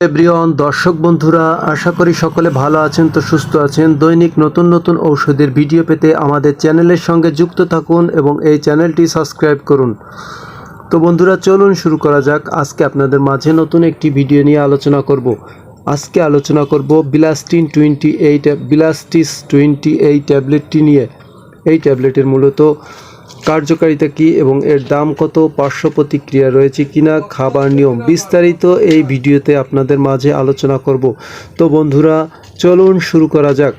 Everyone দর্শক বন্ধুরা, আশা করি সকলে ভালো আছেন তো সুস্থ আছেন। দৈনিক নতুন নতুন ঔষধের ভিডিও পেতে আমাদের চ্যানেলের সঙ্গে যুক্ত থাকুন এবং এই চ্যানেলটি সাবস্ক্রাইব করুন। তো বন্ধুরা, চলুন শুরু করা যাক। আজকে আপনাদের মাঝে নতুন একটি ভিডিও নিয়ে আলোচনা করব। আজকে আলোচনা করব bilastine twenty eight, Bilastis twenty এই ট্যাবলেটটি নিয়ে। এই ট্যাবলেটের মূলত কার্যকারিতা কী এবং এর দাম কত, পার্শ্ব প্রতিক্রিয়া রয়েছে কিনা, খাবার নিয়ম বিস্তারিত এই ভিডিওতে আপনাদের মাঝে আলোচনা করব। তো বন্ধুরা, চলুন শুরু করা যাক।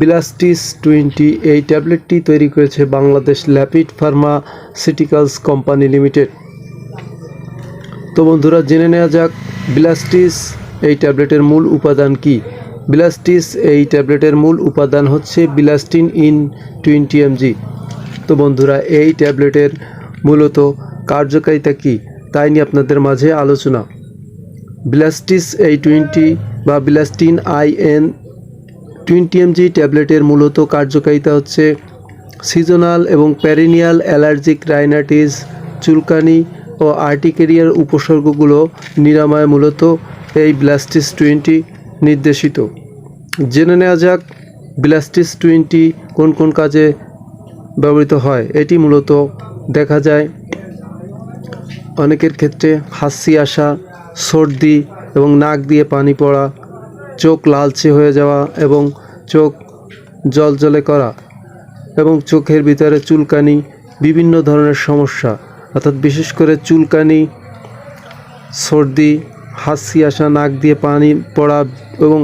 বিলাস্টিস টোয়েন্টি এই ট্যাবলেটটি তৈরি করেছে Bangladesh Labaid pharmaceuticals company limited তো বন্ধুরা, জেনে নেওয়া যাক বিলাস্টিস এই ট্যাবলেটের মূল উপাদান কি। বিলাস্টিস এই ট্যাবলেটের মূল উপাদান হচ্ছে বিলাস্টিন ইন টোয়েন্টি এমজি তো বন্ধুরা, এই ট্যাবলেটের মূলত কার্যকারিতা কি তাই নিয়ে আপনাদের মাঝে আলোচনা। বিলাস্টিস এই টোয়েন্টি বা bilastine I N twenty MG ট্যাবলেটের মূলত কার্যকারিতা হচ্ছে সিজনাল এবং প্যারিনিয়াল অ্যালার্জিক রাইনাইটিস, চুলকানি ও আর্টিকেরিয়ার উপসর্গগুলো নিরাময় মূলত এই ব্লাস্টিস টোয়েন্টি নির্দেশিত। জেনে নেওয়া যাক, ব্লাস্টিস টোয়েন্টি কোন কোন কাজে ব্যবহৃত হয়। এটি মূলত দেখা যায় অনেকের ক্ষেত্রে হাসি আসা, সর্দি এবং নাক দিয়ে পানি পড়া, চোখ লালচে হয়ে যাওয়া এবং চোখ জলজলে করা এবং চোখের ভিতরে চুলকানি, বিভিন্ন ধরনের সমস্যা, অর্থাৎ বিশেষ করে চুলকানি, সর্দি, হাসি আসা, নাক দিয়ে পানি পড়া এবং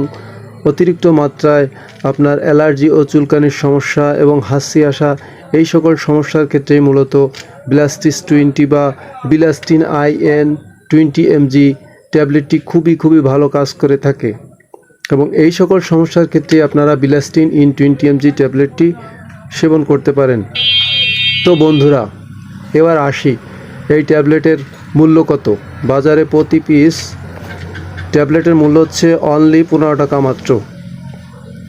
অতিরিক্ত মাত্রায় আপনার অ্যালার্জি ও চুলকানির সমস্যা এবং হাসি আসা এই সকল সমস্যার ক্ষেত্রেই মূলত বিলাস্টিস টোয়েন্টি বা bilastine I N twenty MG ট্যাবলেটটি খুবই খুবই ভালো কাজ করে থাকে। এবং এই সকল সমস্যার ক্ষেত্রে আপনারা বিলাস্টিন ইন টোয়েন্টি এমজি ট্যাবলেটটি সেবন করতে পারেন। তো বন্ধুরা, এবার আসি। এই ট্যাবলেটের মূল্য কত? বাজারে প্রতি পিস ট্যাবলেটের মূল্য হচ্ছে অনলি পনেরো টাকা মাত্র।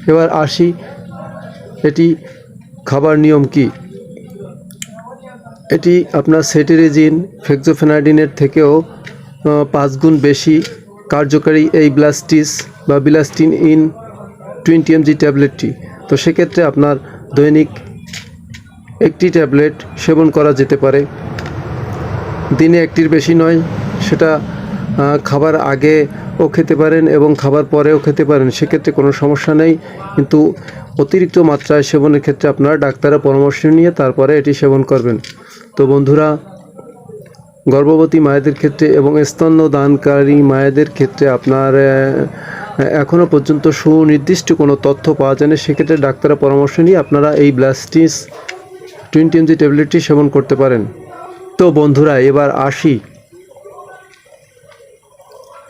এবার আসি, এটি খাবার নিয়ম কি? এটি আপনার সেটেরেজিন ফেক্সোফেনাডিনের থেকেও আহ, পাঁচ গুণ বেশি কার্যকারী এই ব্লাস্টিস বা বিলাস্টিন ইন টোয়েন্টি এমজি ট্যাবলেটটি। তো সেক্ষেত্রে আপনার দৈনিক একটি ট্যাবলেট সেবন করা যেতে পারে। দিনে একটির বেশি নয় সেটা খাবার আগেও খেতে পারেন এবং খাবার পরেও খেতে পারেন। সেক্ষেত্রে কোনো সমস্যা নেই কিন্তু অতিরিক্ত মাত্রায় সেবনের ক্ষেত্রে আপনারা ডাক্তারের পরামর্শ নিয়ে তারপরে এটি সেবন করবেন। তো বন্ধুরা, গর্ভবতী মায়েদের ক্ষেত্রে এবং স্তন্য দানকারী মায়েদের ক্ষেত্রে আপনার এখনও পর্যন্ত সুনির্দিষ্ট কোনো তথ্য পাওয়া যায়নি। সেক্ষেত্রে ডাক্তারের পরামর্শ নিয়ে আপনারা এই ব্লাস্টিস টোয়েন্টি এমজি ট্যাবলেটটি সেবন করতে পারেন। তো বন্ধুরা, এবার আসি।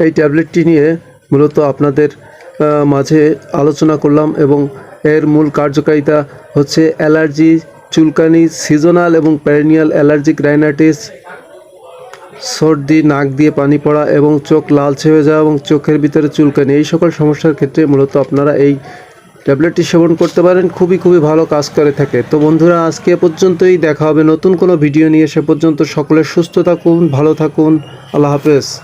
এই ট্যাবলেটটি নিয়ে মূলত আপনাদের মাঝে আলোচনা করলাম এবং এর মূল কার্যকারিতা হচ্ছে অ্যালার্জি, চুলকানি, সিজনাল এবং প্যারিনিয়াল অ্যালার্জিক রাইনাইটিস, সর্দি, নাক দিয়ে পানি পড়া এবং চোখ লালচে হয়ে যাওয়া এবং চোখের ভিতরে চুলকানি। এই সকল সমস্যার ক্ষেত্রে মূলত আপনারা এই ট্যাবলেটটি সেবন করতে পারেন। খুবই খুবই ভালো কাজ করে থাকে। তো বন্ধুরা, আজকে পর্যন্তই। দেখা হবে নতুন কোনো ভিডিও নিয়ে। সে পর্যন্ত সকলের সুস্থ থাকুন, ভালো থাকুন। আল্লাহ হাফেজ।